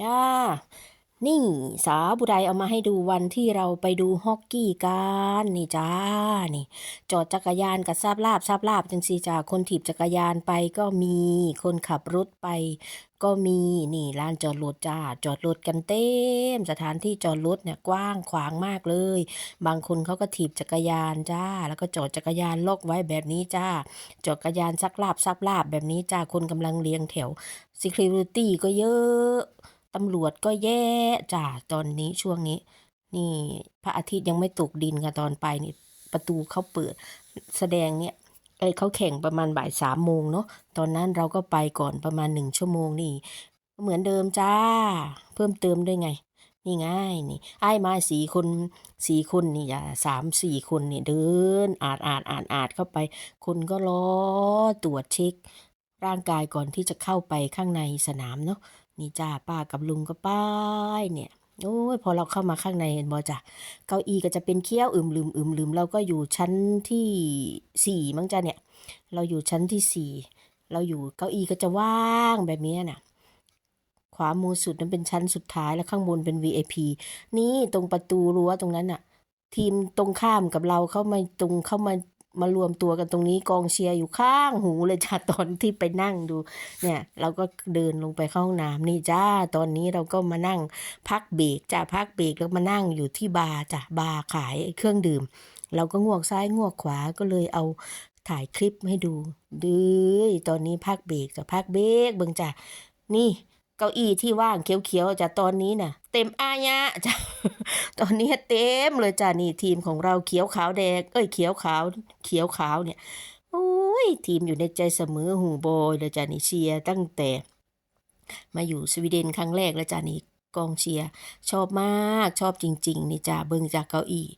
จ้า นี่สาวบุไรเอามาให้ดูวันที่เราไปดูฮอกกี้กันนี่จ้านี่ จอดจักรยานกับซาบลาบซาบลาบจังสีจ้าคนถีบจักรยานไปก็มีคนขับรถไป ก็มีนี่ลานจอดรถจ้า จอดรถกันเต็ม สถานที่จอดรถเนี่ยกว้างขวางมากเลย บางคนเขาก็ถีบจักรยานจ้า แล้วก็จอดจักรยานล็อกไว้แบบนี้จ้า จอดจักรยานซักลาบซับลาบแบบนี้จ้าคนกำลังเรียงแถว Security ก็เยอะ ตำรวจก็แย่จ้าตอนนี้ช่วงนี้ นี่พระอาทิตย์ยังไม่ตกดินค่ะตอนไปนี่ประตูเขาเปิด แสดงเนี่ยเอ้เขาแข่งประมาณบ่ายสามโมงเนาะตอนนั้นเราก็ไปก่อนประมาณหนึ่งชั่วโมงนี่ เหมือนเดิมจ้า เพิ่มเติมด้วยไง นี่ง่ายนี่ไอ้มาสี่คนสี่คนนี่อย่าสามสี่คนนี่เดินอาดอาดอาดอาดเข้าไป คนก็รอตรวจเช็ค ร่างกายก่อนที่จะเข้าไปข้างในสนามเนาะ นี่จ้าป้ากับลุงก็ไป้ายเนี่ยโอ้ยพอเราเข้ามาข้างในเห็นบอจ้ะเก้าอี้ก็จะเป็นเคี้ยวอึมลืมอึมลืมเราก็อยู่ชั้นที่สี่มั้งจ้ะเนี่ย เราอยู่ชั้นที่สี่เราอยู่เก้าอี้ก็จะว่างแบบนี้น่ะ ขวามือสุดนั้นเป็นชั้นสุดท้ายแล้วข้างบนเป็น VIP นี่ตรงประตูรั้วตรงนั้นน่ะ ทีมตรงข้ามกับเราเข้ามาตรงเข้ามา มารวมตัวกันตรงนี้กองเชียร์อยู่ข้างหูเลยจ้าตอนที่ไปนั่งดู เนี่ย เราก็เดินลงไปเข้าห้องน้ำนี่จ้าตอนนี้เราก็มานั่งพักเบรกจ้าพักเบรกแล้วมานั่งอยู่ที่บาร์จ้ะบาร์ขายเครื่องดื่ม เราก็งวกซ้ายงวกขวาก็เลยเอาถ่ายคลิปให้ดูดื้อตอนนี้พักเบรกจ้ะพักเบรกเบิ่งจ้ะนี่ เก้าอี้ที่ว่างเขียวๆจ้ะตอนนี้น่ะ เต็มอายะจ้ะตอนนี้เต็มเลยจ้ะนี่ทีมของเราเขียวขาวแดง เอ้ยเขียวขาวเขียวขาวเนี่ยโอ้ยทีมอยู่ในใจเสมอหูโบอยเลยจ้ะนี่เชียร์ตั้งแต่ มาอยู่สวีเดนครั้งแรกแล้วจ้ะนี่กองเชียร์ชอบมากชอบจริง ๆ นี่จ้ะเบิ่งจากเก้าอี้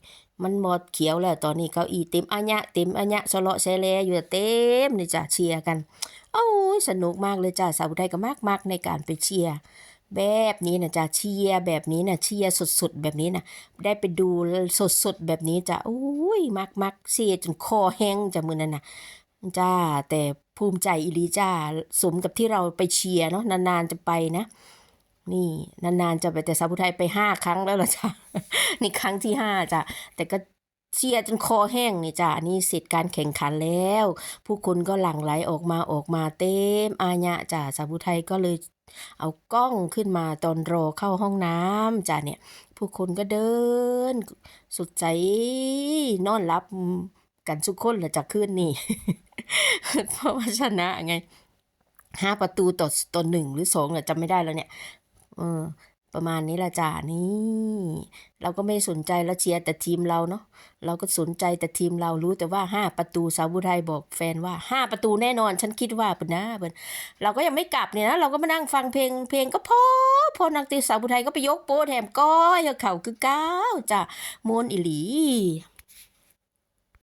มันหมดเขียวแล้วตอนนี้เก้าอี้เต็มอัญะเต็มอัญะสเลาะแซแลอยู่เต็มนี่จ้ะเชียร์กัน โอ้ยสนุกมากเลยจ้ะสาวไทยก็มากมากๆในการไปเชียร์แบบนี้นะจ้ะเชียร์แบบนี้นะเชียร์สดๆแบบนี้นะได้ไปดูสดๆแบบนี้จ้ะโอ้ยมากมากๆเชียร์จนคอแห้งจ้ะมือนั้นนะจ้าแต่ภูมิใจอีหลีจ้าสมกับที่เราไปเชียร์เนาะนานๆจะไปนะ นี่นานๆจะไปแต่สาวไทยไปห้าครั้งแล้วล่ะจ้ะนี่ครั้งที่ห้าจ้ะแต่ก็ เชียร์จนคอแห้งนี่จ้ะนี่เสร็จการแข่งขันแล้ว ผู้คนก็หลั่งไหลออกมาออกมาเต็มอาญะจ้ะสาวไทยก็เลยเอากล้องขึ้นมาตอนรอเข้าห้องน้ำจ้ะเนี่ย ผู้คนก็เดิน สุดใจนอนรับกันทุกคนหละจ้ะคืนนี้เพราะว่าชนะไงห้าประตูต่อต่อหนึ่งหรือสองเนี่ยจำไม่ได้แล้วเนี่ย เออ ประมาณนี้ละจ้านี่เราก็ไม่สนใจแล้วเชียร์แต่ทีมเราเนาะเราก็สนใจแต่ทีมเรารู้แต่ว่าห้าประตูสาวบุไทยบอกแฟนว่าห้าประตูแน่นอน ฉันคิดว่าเป็นนะเปินเราก็ยังไม่กลับเนี่ยนะเราก็มานั่งฟังเพลงเพลงก็พอพอนักตีสาวบุไทยก็ไปยกโป้แถมก้อยเอาเข่าคือก้าวจ้ะมวนอิหลี